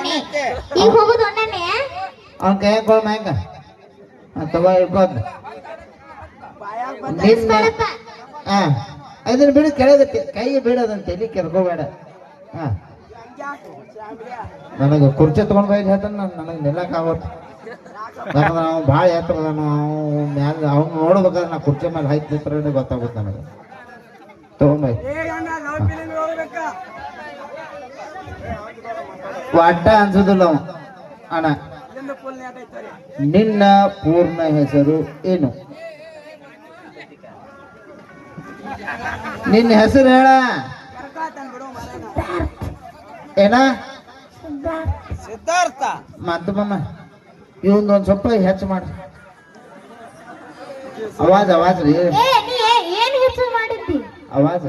ಒಣ್ಣೆ ಈಗ ಹೋಗುದು ಒಣ್ಣೆ ಅವ್ನ ಕೈ ಕೊಳ ಮ್ಯಾಗ ತಗೋ ಇಟ್ಕೋದ್ ನಿನ್ನ ಹಾ ಅದನ್ನ ಬಿಡು ಕೆಳಗತ್ತೆ ಕೈ ಬಿಡೋದಂತ ಎಲ್ಲಿ ಕೆರ್ಕೋಬೇಡ. ಹಾ ನನಗೆ ಕುರ್ಚಿ ತಗೊಂಡ್ ಬೈದ್ ಹೇಳ್ತಾನ ನನಗೆ ನಿಲ್ಲಕ್ ಆಗೋದು. ನಾವು ಭಾಳ ಎತ್ತರ ನಾವು ಮ್ಯಾಲ ಅವ್ನು ನೋಡ್ಬೇಕಾದ್ರೆ ನಾ ಕುರ್ಚಿ ಮೇಲೆ ಹೈತ್ ನಿಂತ್ರೆ ಗೊತ್ತಾಗುತ್ತೆ ನನಗೆ. ತಗೊಂಬೈ ಅಡ್ಡ ಅನ್ಸೋದಿಲ್ಲ ಅವ. ಅಣ್ಣ ನಿನ್ನ ಪೂರ್ಣ ಹೆಸರು ಏನು? ನಿನ್ನ ಹೆಸರು ಹೇಳ. ಏನ? ಸಿದ್ಧಾರ್ಥ. ಮತ್ತು ಮಮ್ಮ ಒಂದ್ ಸ್ವಲ್ಪ ಹೆಚ್ಚು ಮಾಡ ಅವಾಜ್ ಅವಾಜ್ ರೀ. ಏ ನೀ ಏ- ಏನ್ ಹೆಚ್ಚು ಮಾಡಿದ್ದಿ? ಅವಾಜ್.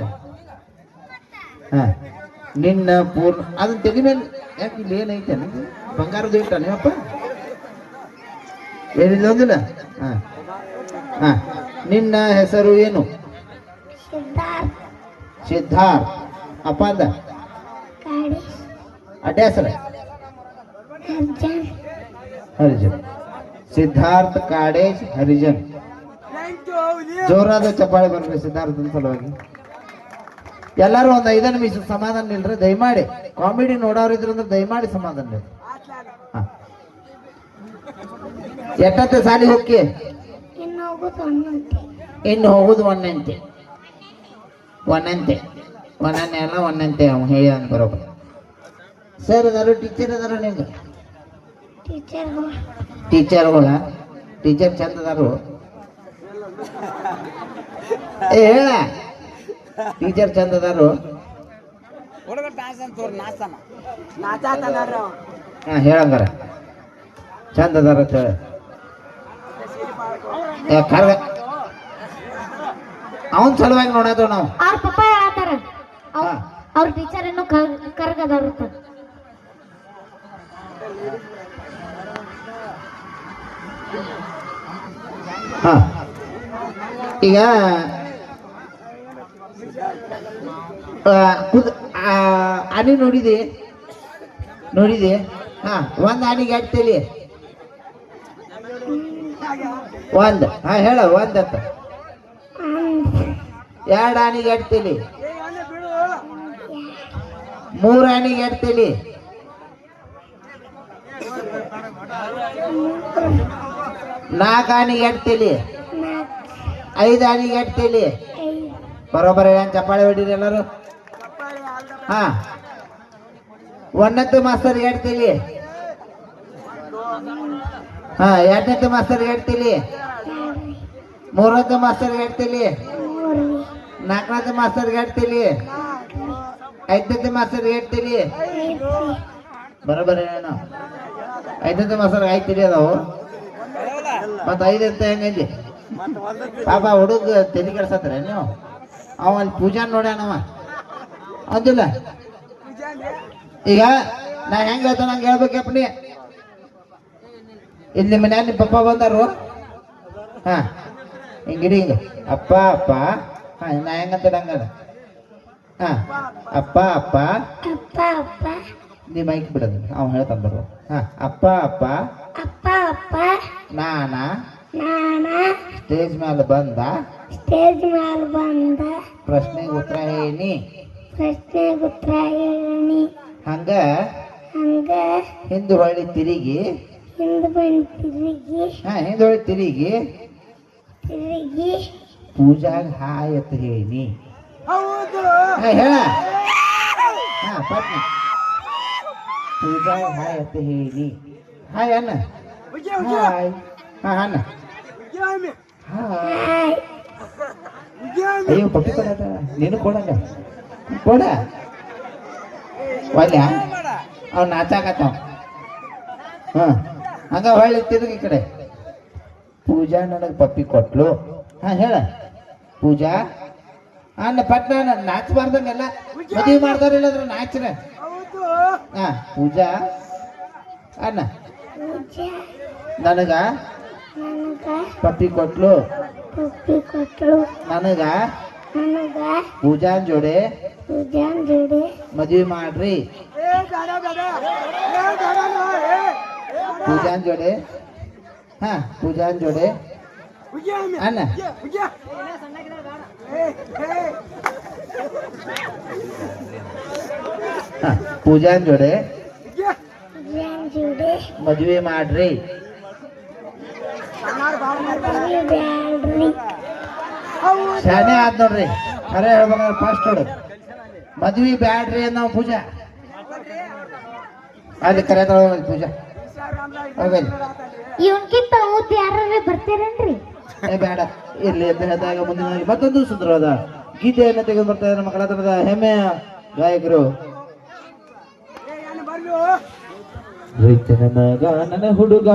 ಹಾ. ನಿನ್ನ ಪೂರ್ಣ ಅದನ್ನ ತೆಗಿ ಮೇಲೆ ಯಾಕೆ ಇಲ್ಲಿ ಏನೈತೆ ನನಗೆ ಬಂಗಾರದ ಇಟ್ಟ ನೀವಪ್ಪ ಏನಿಲ್ಲ ಒಂದಿಲ್ಲ? ಹಾ. ಹಾ. ನಿನ್ನ ಹೆಸರು ಏನು? ಸಿದ್ಧಾರ್ಥ. ಸಿದ್ಧಾರ್ಥ್. ಅಪ್ಪ ಅಂದ? ಕಾಡಿ ಅಡ್ಡ ಹೆಸರು? ಅರ್ಜುನ್ ಹರಿಜನ್. ಸಿದ್ಧಾರ್ಥ್ ಕಾಡೇಶ್ ಹರಿಜನ್. ಜೋರಾದ ಚಪ್ಪಾಳೆ ಬರ್ರಿ ಸಿದ್ಧಾರ್ಥನ ಸಲುವಾಗಿ. ಎಲ್ಲರೂ ಒಂದು ಐದು ನಿಮಿಷ ಸಮಾಧಾನ ನಿಲ್ರಿ ದಯಮಾಡಿ. ಕಾಮಿಡಿ ನೋಡೋರು ಇದ್ರಂದ್ರೆ ದಯಮಾಡಿ ಸಮಾಧಾನ ನಿಲ್ರಿ. ಎಟ್ಟತ್ತೆ ಸಾಲಿ ಹೋಗಿ ಇನ್ನು ಹೋಗುದು ಒಂದಂತೆ ಒಂದಂತೆ ಒಂದನ್ನೆ ಅಲ್ಲ ಒಂದಂತೆ ಅವ್ನು ಹೇಳಿ ಬರೋಬರ್ ಸರ್ ಅದಾರು ಟೀಚರ್ ಅದಾರ ನಿಮ್ಗೆ ಟೀಚರ್ಗಳು ಟೀಚರ್ ಚಂದ ಅದಾರು? ಏ ಹೇಳ. ಟೀಚರ್ ಚಂದ ಅದಾರು? ಹುಡುಗ ಡ್ಯಾನ್ಸ್ ಅಂತ ತೋರ್ ನಾಚ್ತಾನ ನಾಚಾತನಾರ ಹಾ ಹೇಳಂಗಾರ. ಚಂದ ಅದಾರ ಅಂತ ಹೇಳಿ. ಏ, ಕರ್ಗ. ಅವನ್ ಸಲುವಾಗಿ ನೋಡೋದು ನಾವು. ಅವ್ರ ಪಪ್ಪ. ಅವ್ರ ಟೀಚರ್ ಇನ್ನು ಕರ್ಗದವ್ರ ಹಾ. ಈಗ ಆನೆ ನೋಡಿದೆ. ನೋಡಿದೆ. ಹಾ, ಒಂದ್ ಆನೆಗೆ ಅಡ್ತೇಲಿ ಒಂದ್. ಹಾ, ಹೇಳ ಒಂದತ್ತ ಎರಡ್ ಆನೆಗೆ ಅಡ್ತೇಲಿ ಮೂರು ಆನೆಗೆ ಅಡ್ತೇಲಿ ನಾಲ್ಕು ಆನೆಗೆ ಅಡ್ತೇಲಿ ಐದು ಆನೆಗೆ ಅಡ್ತೇಲಿ ಬರೋಬರ ಏನ್ ಚಪ್ಪಾಳೆ ಹೊಡೀರಿ ಎಲ್ಲರೂ? ಹಾ. ಒಂದತ್ತು ಮಾಸ್ತರ್ ಹೇಳ್ತೀಲಿ ಹಾ ಎರಡನೇ ಮಾಸ್ತರ್ ಹೇಳ್ತೀಲಿ ಮೂರನೇ ಮಾಸ್ತರ್ ಹೇಳ್ತೀಲಿ ನಾಲ್ಕನೇ ಮಾಸ್ತರ್ ಹೇಳ್ತೀಲಿ ಐದನೇ ಮಾಸ್ತರ್ ಹೇಳ್ತೀಲಿ ಬರೋಬರ ಏನು? ಐದನೇ ಮಾಸ್ತರ್ ಆಯ್ತೀರಿ ಅದಾವು ಮತ್ತೆ ಐದು ಅಂತ ಹೆಂಗೈತಿ ಪಾಪ ಹುಡುಗ ತೆಲಿ ಕೆಡ್ಸತ್ರ ನೀವು? ಅವ ಅಲ್ಲಿ ಪೂಜಾ ನೋಡ್ಯಾನವ ಅದಿಲ್ಲ. ಈಗ ನಾ ಹೆಂಗ್ ಹೇಳ್ತಾನ ಹಂಗ ಹೇಳ್ಬೇಕಪ್ಪ ನೀ. ಇಲ್ಲಿ ಮನ್ಯಾಗ ನಿಮ್ಮ ಪಪ್ಪ ಬಂದಾರು? ಹಾ. ಹಿಂಗಿಡಿ ಹಿಂಗ. ಅಪ್ಪ ಅಪ್ಪ. ಹಾ ನಾ ಹೆಂಗಂತ ಹಂಗ ಹಾ. ಅಪ್ಪ ಅಪ್ಪ. ಅಪ್ಪ ಅಪ್ಪ. ನೀ ಮೈಕ್ ಬಿಡೋದು. ಅವ ಹೇಳ್ತಾನ ಬರುವ ಹಾ. ಅಪ್ಪ ಅಪ್ಪ. ಅಪ್ಪ ಅಪ್ಪ. ನಾನ? ನಾನ? ಸ್ಟೇಜ್ ಮೇಲೆ ಬಂದ? ಸ್ಟೇಜ್ ಮೇಲೆ ಬಂದ. ಪ್ರಶ್ನೆಗೆ ಉತ್ತರ ಹೇಳಿ. ಪ್ರಶ್ನೆ ಉತ್ತರ ಹೇಳಿ. ಹಂಗ? ಹಂಗ? ಹಿಂದೆ ಹೊಳ್ಳಿ ತಿರುಗಿ. ಹಿಂದೆ ಬಂದು ತಿರುಗಿ. ಹಾ ಹಿಂದೆ ಹೊಳ್ಳಿ ತಿರುಗಿ. ತಿರುಗಿ. ಪೂಜಾಗ ಹಾಯ್ ಅಂತ ಹೇಳಿ. ಹೌದು. ಹಾ ಹೇಳ. ಹಾ ಪಟ್ನ ಪೂಜಾಗ ಹಾಯ್ ಅಂತ ಹೇಳಿ. ಹಾಯ್ ಅನ್ನ ಉಜ್ಜಿ ಉಜ್ಜಿ ಹಾಯ್. ಹಾ ಅನ್ನ ಉಜ್ಜಿ ಆಮಿ ಹಾಯ್. ಹಾಯ್ ಉಜ್ಜಿ ಆಮಿ ಅಯ್ಯೋ ಪಪ್ಪಿ ಕೊಡದ ನೀನು ಕೊಡಂಗ ಕೊಡ. ಒಲ್ಯ? ಅವ್ ನಾಚಾಕತ್ತಾವ. ಹಾ. ಹಂಗ ಹೊಳ್ಳಿ ತಿರುಗಿ ಈ ಕಡೆ. ಪೂಜಾ ನನಗೆ ಪಪ್ಪಿ ಕೊಟ್ಲು. ಹಾ ಹೇಳ. ಪೂಜಾ? ಅನ್ನ ಪಟ್ನ ನಾಚಬಾರ್ದಂಗೆಲ್ಲ ಮದುವೆ ಮಾಡ್ತಾರಿಲ್ಲ ಅದ್ರ ನಾಚ್ರ ಹೌದು. ಹಾ ಪೂಜಾ? ಅನ್ನ ನನಗ ನನಗ ಪಪ್ಪಿ ಕೊಟ್ಲು ಪಪ್ಪಿ ಕೊಟ್ಟಳು ನನಗ? ನನಗ? ಪೂಜಾನ್ ಜೋಡೆ ಪೂಜಾನ್ ಜೋಡಿ ಮದುವೆ ಮಾಡ್ರಿ. ಏ ಬೇಡ ಬೇಡ ಏ ಬೇಡ ನೋ, ಏ ಪೂಜಾನ್ ಜೋಡಿ ಹಾ ಪೂಜಾನ್ ಜೋಡಿ ಉಗ್ಯಾಮಿ ಅಣ್ಣ. ಉಗ್ಯ ಏ ಏ ಹಾ ಪೂಜಾನ್ ಜೋಡಿ ಉಗ್ಯ ಜಾನ್ ಜೋಡಿ ಮದ್ವೆ ಮಾಡ್ರಿ. ಹೌದು ಶಾನೆ ಆದ್ ನೋಡ್ರಿ. ಖರೆ ಹೇಳ್ಬೇಕಂದ್ರೆ ಫಸ್ಟ್ ನೋಡು. ಮದ್ವಿ ಬ್ಯಾಡ್ರಿ ಅನ್ನೋ ಪೂಜಾ. ಅಲ್ಲಿ ಕರೆ ತಗೊಳ್ಳಿ ಪೂಜಾ. ಹೋಗಲಿ. ಇವನ್ಕಿಂತ ಮುದ್ದು ಯಾರು ಬರ್ತೀರೇನ್ರಿ? ಏ ಬೇಡ. ಇರ್ಲಿ ಅಂತ ಹೇಳಿದಾಗ ಮುಂದಿನ ಮತ್ತೊಂದು ಸುಂದರವಾದ ಗೀತೆಯನ್ನು ತೆಗೆದು ಬರ್ತಾ ಇದ್ದಾರೆ ನಮ್ಮ ಕಲಾತನದ ಹೆಮ್ಮೆಯ ಗಾಯಕರು. ರೈತನ ಮಗ ನನ್ನ ಹುಡುಗ.